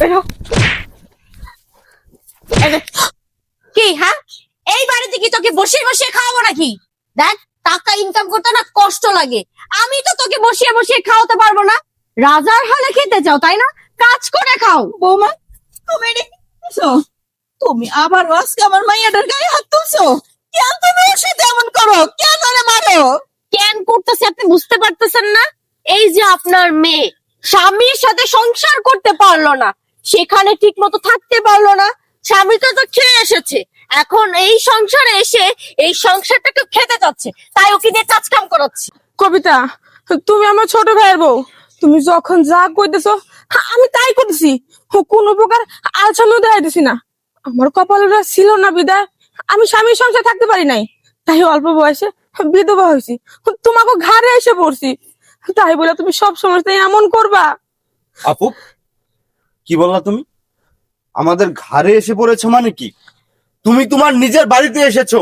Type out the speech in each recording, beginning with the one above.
বেরো। কি হ্যাঁ? এই বাড়িতে কি তোকে বসে বসে খাওয়াবো নাকি? দেখ টাকা ইনকাম করতে না কষ্ট লাগে। আমি তো তোকে বসিয়ে বসিয়ে খাওয়াতে পারব না। রাজার হালে খেতে চাও তাই না? কাজ করে খাও। বৌমা তুমি? তুমি আবার আজকে আমার মাইয়াটার গায়ে হাত তুলছো? কেন তুমি ওর সাথে এমন করো? কেন ওরে মারো? কেন করতেছে আপনি বুঝতে পারতেছেন না? এই যে আপনার মেয়ে স্বামীর সাথে সংসার করতে পারল না। সেখানে ঠিক মতো থাকতে পারল না। স্বামী তো তো খেয়ে এসেছে। এখন এই সংসারে এসে এই সংসারটাকে খেতে যাচ্ছে তাই ওকে দিয়ে কাজ কাম করাচ্ছে। কবিতা তুমি আমার ছোট ভাইয়ের বউ। তুমি যখন যা কইতেছো আমি তাই করতেছি। কোনো প্রকার আলসামিও দেখাইতেছি না। আমার কপালটা ছিল না বিদায়। আমি স্বামীর সংসার থাকতে পারি নাই। তাই অল্প বয়সে বিধবা হয়েছি। তোমাকে ঘাড়ে এসে পড়ছি। তাই বলে তুমি সব সময় এমন করবা। আপু কি বললা তুমি? আমাদের ঘাড়ে এসে পড়েছো মানে কি? তুমি তোমার নিজের বাড়িতে এসেছ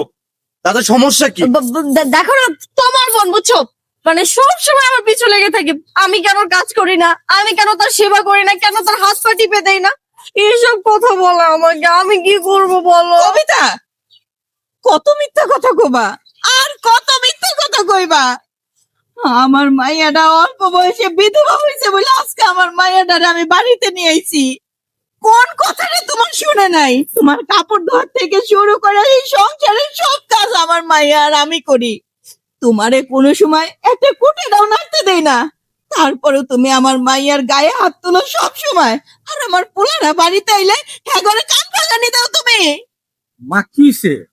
তাতে সমস্যা কি? ব- ব- দে- দেখো না তোমার বোন বুঝছ? মানে সব সময় আমার পিছু লেগে থাকে। আমি কেন কাজ করি না? আমি কেন তার সেবা করি না? কেন তার হাত পা টিপে দেই না? এইসব কথা বলে আমাকে। আমি কি করব বলো? কবিতা কত মিথ্যা কথা কবা আর কত মিথ্যা কথা কইবা? আমার মাইয়াটা অল্প বয়সে বিধবা হয়েছে বলে আজকে আমার মাইয়াটারে আমি বাড়িতে নিয়ে আইছি। কোন কথাটা তোমার শুনে নাই? তোমার কাপড় ধোয়ার থেকে শুরু করে এই সংসারের সব কাজ আমার মাইয়া আর আমি করি। তোমারে কোনো সময় একটা কুটিটাও নাড়তে দেই না। তারপরে তুমি আমার মাইয়ার গায়ে হাত তুলো সব সময়। আর আমার পোলারা বাড়িতে আইলে হ্যাঁ ঘরে কান ফাঁকানি দাও তুমি। মা কি হইছে?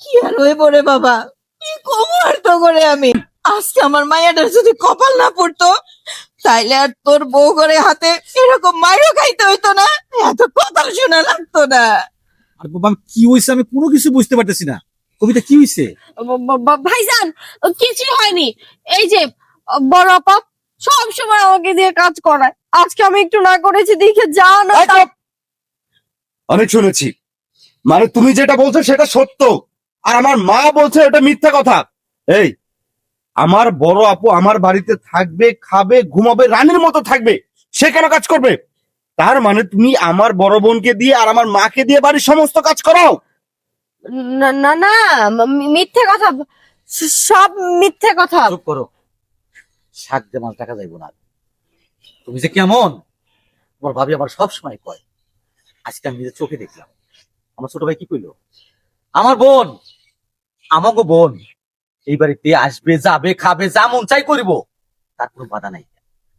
কি আর হয়ে পড়ে বাবা? কি কোমর তো করে আমি? আজকে আমার মায়াটার যদি কপাল না পড়তো তাইলে আর তোর বউ করে হাতে এরকম মাইরও খাইতে হইতো না এত কথা শোনা লাগতো না। আর বাবা কি হইছে আমি কোনো কিছু বুঝতে পারতেছি না। কবিতা কি হইছে? ভাইজান কিছুই হয়নি। এই যে বড় আপা সব সময় আমাকে দিয়ে কাজ করায়। আজকে আমি একটু না করেছি দেখে যা না অনেক শুনেছি। মানে তুমি যেটা বলছো সেটা সত্য। আর আমার মা বলছে এটা মিথ্যা কথা। এই আমার বড় আপু আমার বাড়িতে থাকবে খাবে ঘুমাবে রানীর মতো থাকবে সে কেন কাজ করবে? তার মানে তুমি আমার বড় বোনকে দিয়ে আর আমার মাকে দিয়ে বাড়ির সমস্ত কাজ করাও? না না না মিথ্যে কথা সব মিথ্যে কথা। চুপ করো। শাক দিয়ে মাছ টাকা যাইব না। তুমি যে কেমন? তোমার ভাবি আবার সব সময় কয়। আজকে আমি নিজের চোখে দেখলাম। আমার ছোট ভাই কি কইলো? আমার বোন আমাকে বোন। এই বাড়িতে আসবে, যাবে, খাবে, যা মন চাই করিব। তার কোনো বাধা নাই।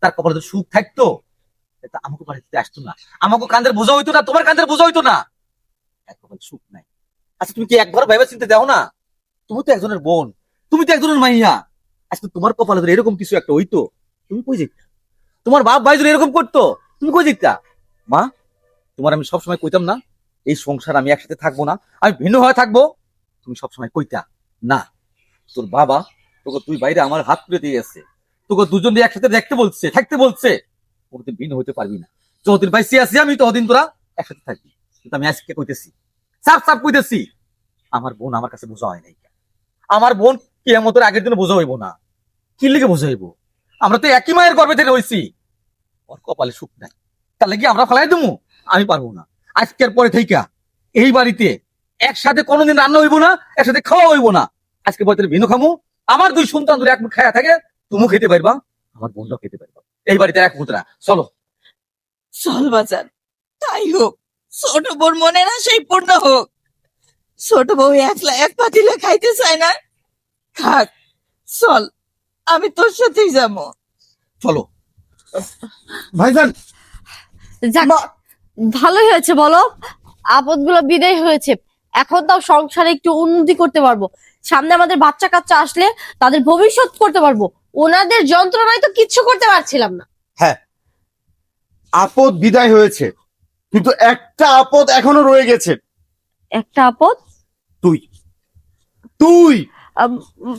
তার কপালে তো সুখ থাকতো। আমাকে বাড়িতে আসতো না। আমাকে কান্দের বোঝা হইতো না, তোমার কান্দের বোঝা হইতো না। এক কপালে সুখ নাই। আচ্ছা তুমি কি একবার ভাইবা চিনতে দাও না? তুমি তো একজনের বোন, তুমি তো একজনের মাইয়া। আজকে তোমার কপালে যদি এরকম কিছু একটা হইতো, তুমি কই যেতা তোমার বাপ ভাই যদি এরকম করতো, তুমি কই যেতা মা, তোমার আমি সবসময় কইতাম না, এই সংসার আমি একসাথে থাকব না। আমি ভিন্ন হয়ে থাকব। তুমি সবসময় কইতা, না। তোর বাবা, তোকে তুই বাইরে আমার হাত তুলে দিয়ে গেছে তোকে দুজন দিয়ে একসাথে দেখতে বলছে, থাকতে বলছে। কোনোদিন ভিন্ন হইতে পারবি না। যতদিন বাইসে আছি আমি ততদিন তোরা একসাথে থাকবি। কিন্তু আমি আজকে কইতেছি সাপ সাপ কইতেছি, আমার বোন আমার কাছে বোঝা হয় নাই আমার বোন কেমতের আগের দিন বোঝা হইব না। কি লিখে বোঝা হইব? আমরা তো একই মায়ের গর্ভে থেকে হইছি ওর কপালে সুখ নাই। তাহলে কি আমরা ফেলাই দেবো আমি পারব না। আজকের পরে থেকে এই বাড়িতে একসাথে কোনোদিন রান্না হইব না, একসাথে খাওয়া হইব না। আজকে বলতে ভিন্ন খামু আমার দুই সন্তান ধরে এক মুখ খায়া থাকে তুমিও খেতে পারবা। আমার বোনটাও খেতে পারবা। এই বাড়িতে এক মুদ্রা চলো। চল বাজার তাই হোক ছোট বউর মনে না সেই পূর্ণ হোক। ছোট বউ একলা এক পাতিলে খাইতে চায় না। খাক চল আমি তোর সাথেই যাব। চলো। ভাইজান। যাক ভালোই হয়েছে বলো। আপদগুলো বিদায় হয়েছে। এখন তাও সংসারে একটু উন্নতি করতে পারব। সামনে আমাদের বাচ্চা কাচ্চা আসলে তাদের ভবিষ্যৎ করতে পারব। ওনাদের যন্ত্রণায় তো কিচ্ছু করতে পারছিলাম না। হ্যাঁ আপদ বিদায় হয়েছে কিন্তু একটা আপদ এখনও রয়ে গেছে। একটা আপদ? তুই। তুই!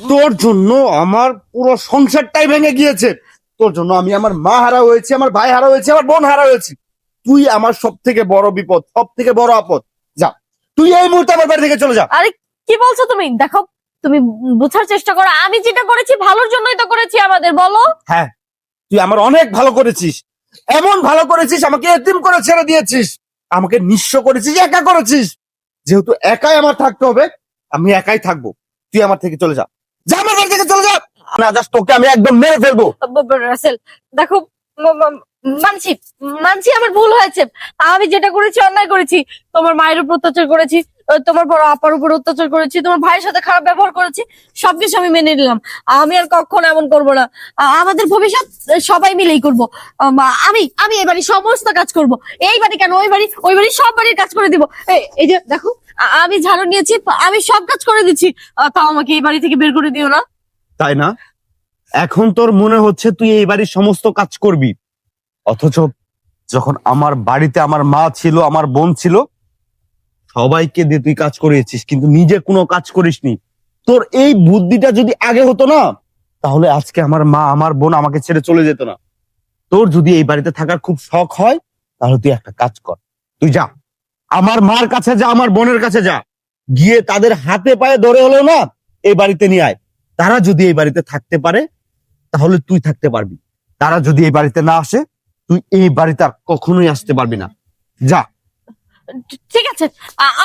তোর জন্য আমার পুরো সংসারটাই ভেঙে গিয়েছে। তোর জন্য আমি আমার মা হারা হয়েছি আমার ভাই হারা হয়েছে আমার বোন হারা হয়েছে। তুই আমার সব থেকে বড় বিপদ সব থেকে বড় আপদ। তুই এই মুহূর্তে আমার বাড়ি থেকে চলে যা। আরে কি বলছো তুমি? দেখো তুমি বোঝার চেষ্টা করো। আমি যেটা করেছি ভালোর জন্যই তো করেছি আমাদের বলো। হ্যাঁ তুই আমার অনেক ভালো করেছিস। এমন ভালো করেছিস আমাকে এতিম করে ছেড়ে দিয়েছিস। আমাকে নিঃস্ব করেছিস একা করেছিস। যেহেতু একাই আমার থাকতে হবে আমি একাই থাকব। তুই আমার থেকে চলে যা। যা আমার বাড়ি থেকে চলে যা। না জাস্ট তোকে আমি একদম মেরে ফেলব। রাসেল দেখো মানছি মানছি আমার ভুল হয়েছে। আমি যেটা করেছি অন্যায় করেছি। তোমার মায়ের উপর অত্যাচার করেছি তোমার বড় আপার উপর অত্যাচার করেছি তোমার ভাইয়ের সাথে খারাপ ব্যবহার করেছি সবকিছু আমি মেনে নিলাম। আমি আর কখনো এমন করব না। আমাদের ভবিষ্যৎ সবাই মিলেই করব। আম, আমি এই বাড়ি সমস্ত কাজ করব। এই বাড়ি কেন? ওই বাড়ি ওই বাড়ি সব বাড়ির কাজ করে দিব। এই- যে দেখো আমি ঝাড়ু নিয়েছি আমি সব কাজ করে দিচ্ছি। তাও আমাকে এই বাড়ি থেকে বের করে দিও না। তাই না? এখন তোর মনে হচ্ছে তুই এই বাড়ির সমস্ত কাজ করবি? অথচ যখন আমার বাড়িতে আমার মা ছিল, আমার বোন ছিল, সবাইকে দিয়ে তুই কাজ করিয়েছিস, কিন্তু নিজে কোনো কাজ করিসনি। তোর এই বুদ্ধিটা যদি আগে হতো না, তাহলে আজকে আমার মা, আমার বোন আমাকে ছেড়ে চলে যেত না। তোর যদি এই বাড়িতে থাকার খুব শখ হয়, তাহলে তুই একটা কাজ কর। তুই যা। আমার মার কাছে যা, আমার বোনের কাছে যা। গিয়ে তাদের হাতে পায়ে ধরে হলো না, এই বাড়িতে নিয়ে আয়। তারা যদি এই বাড়িতে থাকতে পারে তাহলে তুই থাকতে পারবি। তারা যদি এই বাড়িতে না আসে, তুই এই বাড়িতে আর কখনোই আসতে পারবি না। যা। ঠিক আছে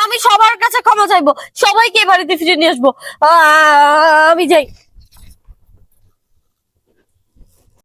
আমি সবার কাছে ক্ষমা চাইব। সবাইকে এই বাড়িতে ফিরে নিয়ে আসব। আমি যাই।